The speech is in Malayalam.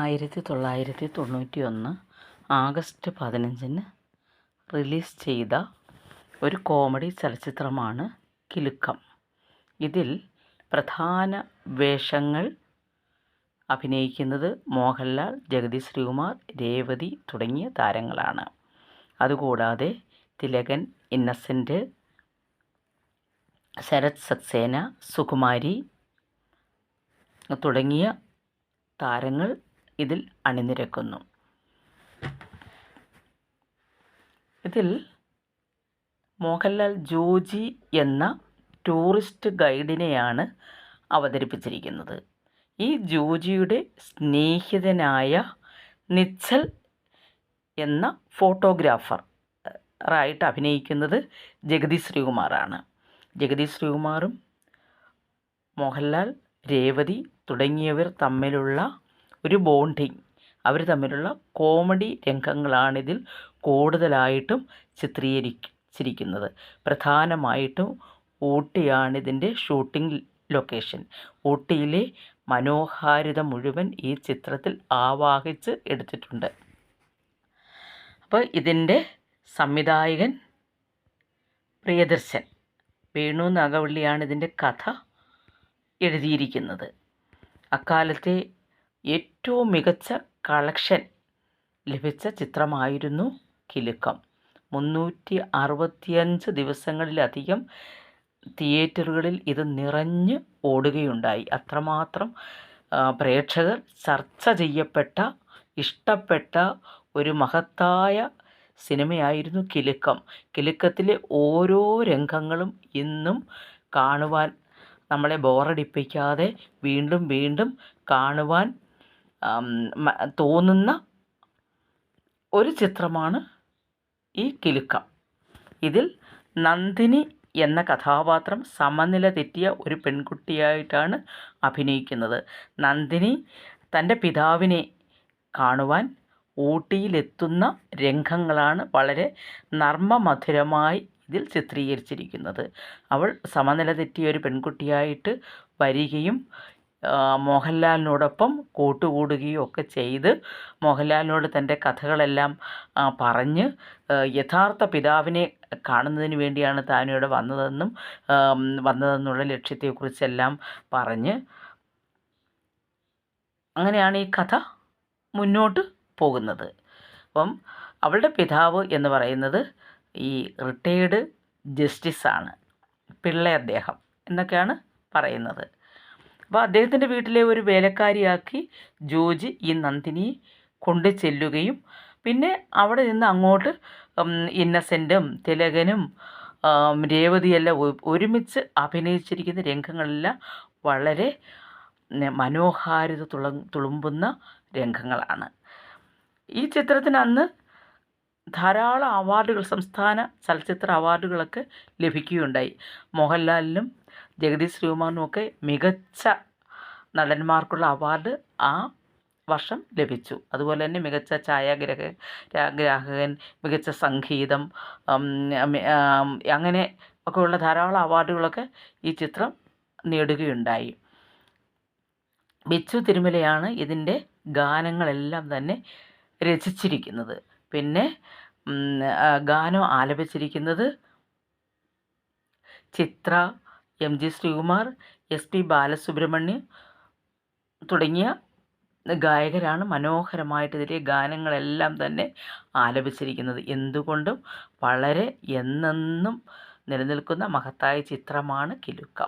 ആയിരത്തി തൊള്ളായിരത്തി തൊണ്ണൂറ്റി ഒന്ന് ആഗസ്റ്റ് പതിനഞ്ചിന് റിലീസ് ചെയ്ത ഒരു കോമഡി ചലച്ചിത്രമാണ് കിലുക്കം. ഇതിൽ പ്രധാന വേഷങ്ങൾ അഭിനയിക്കുന്നത് മോഹൻലാൽ ജഗതി ശ്രീകുമാർ രേവതി തുടങ്ങിയ താരങ്ങളാണ്. അതുകൂടാതെ തിലകൻ ഇന്നസെന്റ് ശരത് സക്സേന സുകുമാരി തുടങ്ങിയ താരങ്ങൾ ഇതിൽ അണിനിരക്കുന്നു. ഇതിൽ മോഹൻലാൽ ജോജി എന്ന ടൂറിസ്റ്റ് ഗൈഡിനെയാണ് അവതരിപ്പിച്ചിരിക്കുന്നത്. ഈ ജോജിയുടെ സ്നേഹിതനായ നിച്ചൽ എന്ന ഫോട്ടോഗ്രാഫർ ായിട്ട് അഭിനയിക്കുന്നത് ജഗതി ശ്രീകുമാറാണ്. ജഗതി ശ്രീകുമാറും മോഹൻലാൽ രേവതി തുടങ്ങിയവർ തമ്മിലുള്ള ഒരു ബോണ്ടിങ് അവർ തമ്മിലുള്ള കോമഡി രംഗങ്ങളാണിതിൽ കൂടുതലായിട്ടും ചിത്രീകരിച്ചിരിക്കുന്നത് പ്രധാനമായിട്ടും ഊട്ടിയാണിതിന്റെ ഷൂട്ടിംഗ് ലൊക്കേഷൻ ഊട്ടിയിലെ മനോഹാരിത മുഴുവൻ ഈ ചിത്രത്തിൽ ആവാഹിച്ച് എടുത്തിട്ടുണ്ട്. അപ്പോൾ ഇതിന്റെ സംവിധായകൻ പ്രിയദർശൻ വേണു നാഗവള്ളിയാണ് ഇതിന്റെ കഥ എഴുതിയിരിക്കുന്നത്. അക്കാലത്തെ ഏറ്റവും മികച്ച കളക്ഷൻ ലഭിച്ച ചിത്രമായിരുന്നു കിലുക്കം. മുന്നൂറ്റി അറുപത്തിയഞ്ച് ദിവസങ്ങളിലധികം തിയേറ്ററുകളിൽ ഇത് നിറഞ്ഞ് ഓടുകയുണ്ടായി. അത്രമാത്രം പ്രേക്ഷകർ ചർച്ച ചെയ്യപ്പെട്ട ഇഷ്ടപ്പെട്ട ഒരു മഹത്തായ സിനിമയായിരുന്നു കിലുക്കം. കിലുക്കത്തിലെ ഓരോ രംഗങ്ങളും ഇന്നും കാണുവാൻ നമ്മളെ ബോറടിപ്പിക്കാതെ വീണ്ടും വീണ്ടും കാണുവാൻ തോന്നുന്ന ഒരു ചിത്രമാണ് ഈ കിലുക്ക. ഇതിൽ നന്ദിനി എന്ന കഥാപാത്രം സമനില തെറ്റിയ ഒരു പെൺകുട്ടിയായിട്ടാണ് അഭിനയിക്കുന്നത്. നന്ദിനി തന്റെ പിതാവിനെ കാണുവാൻ ഊട്ടിയിലെത്തുന്ന രംഗങ്ങളാണ് വളരെ നർമ്മമധുരമായി ഇതിൽ ചിത്രീകരിച്ചിരിക്കുന്നത്. അവൾ സമനില തെറ്റിയ ഒരു പെൺകുട്ടിയായിട്ട് വരികയും മോഹൻലാലിനോടൊപ്പം കൂട്ടുകൂടുകയും ഒക്കെ ചെയ്ത് മോഹൻലാലിനോട് തന്റെ കഥകളെല്ലാം പറഞ്ഞ് യഥാർത്ഥ പിതാവിനെ കാണുന്നതിന് വേണ്ടിയാണ് താനിവിടെ വന്നതെന്നും വന്നതെന്നുള്ള ലക്ഷ്യത്തെക്കുറിച്ചെല്ലാം പറഞ്ഞ്. അങ്ങനെയാണ് ഈ കഥ മുന്നോട്ട് പോകുന്നത്. അപ്പം അവളുടെ പിതാവ് എന്ന് പറയുന്നത് ഈ റിട്ടയേർഡ് ജസ്റ്റിസാണ് പിള്ളേ അദ്ദേഹം എന്നൊക്കെയാണ് പറയുന്നത്. അപ്പോൾ അദ്ദേഹത്തിന്റെ വീട്ടിലെ ഒരു വേലക്കാരിയാക്കി ജോജി ഈ നന്ദിനിയെ കൊണ്ട് ചെല്ലുകയും പിന്നെ അവിടെ നിന്ന് അങ്ങോട്ട് ഇന്നസെന്റും തിലകനും രേവതിയെല്ലാം ഒരുമിച്ച് അഭിനയിച്ചിരിക്കുന്ന രംഗങ്ങളെല്ലാം വളരെ മനോഹാരിത തുള തുളുമ്പുന്ന രംഗങ്ങളാണ്. ഈ ചിത്രത്തിന് അന്ന് ധാരാളം അവാർഡുകൾ സംസ്ഥാന ചലച്ചിത്ര അവാർഡുകളൊക്കെ ലഭിക്കുകയുണ്ടായി. മോഹൻലാലിനും ജഗതി ശ്രീകുമാറിനുമൊക്കെ മികച്ച നടന്മാർക്കുള്ള അവാർഡ് ആ വർഷം ലഭിച്ചു. അതുപോലെ തന്നെ മികച്ച ഛായാഗ്രഹ ഗ്രാഹകൻ മികച്ച സംഗീതം അങ്ങനെ ഒക്കെയുള്ള ധാരാളം അവാർഡുകളൊക്കെ ഈ ചിത്രം നേടുകയുണ്ടായി. ബിച്ചു തിരുമലയാണ് ഇതിന്റെ ഗാനങ്ങളെല്ലാം തന്നെ രചിച്ചിരിക്കുന്നത്. പിന്നെ ഗാനം ആലപിച്ചിരിക്കുന്നത് Chithra M G Sreekumar S P Balasubrahmanyam തുടങ്ങിയ ഗായകരാണ് മനോഹരമായിട്ട് ഇതിലെ ഗാനങ്ങളെല്ലാം തന്നെ ആലപിച്ചിരിക്കുന്നത്. എന്തുകൊണ്ടും വളരെ എന്നെന്നും നിലനിൽക്കുന്ന മഹത്തായ ചിത്രമാണ് കിലുക്കം.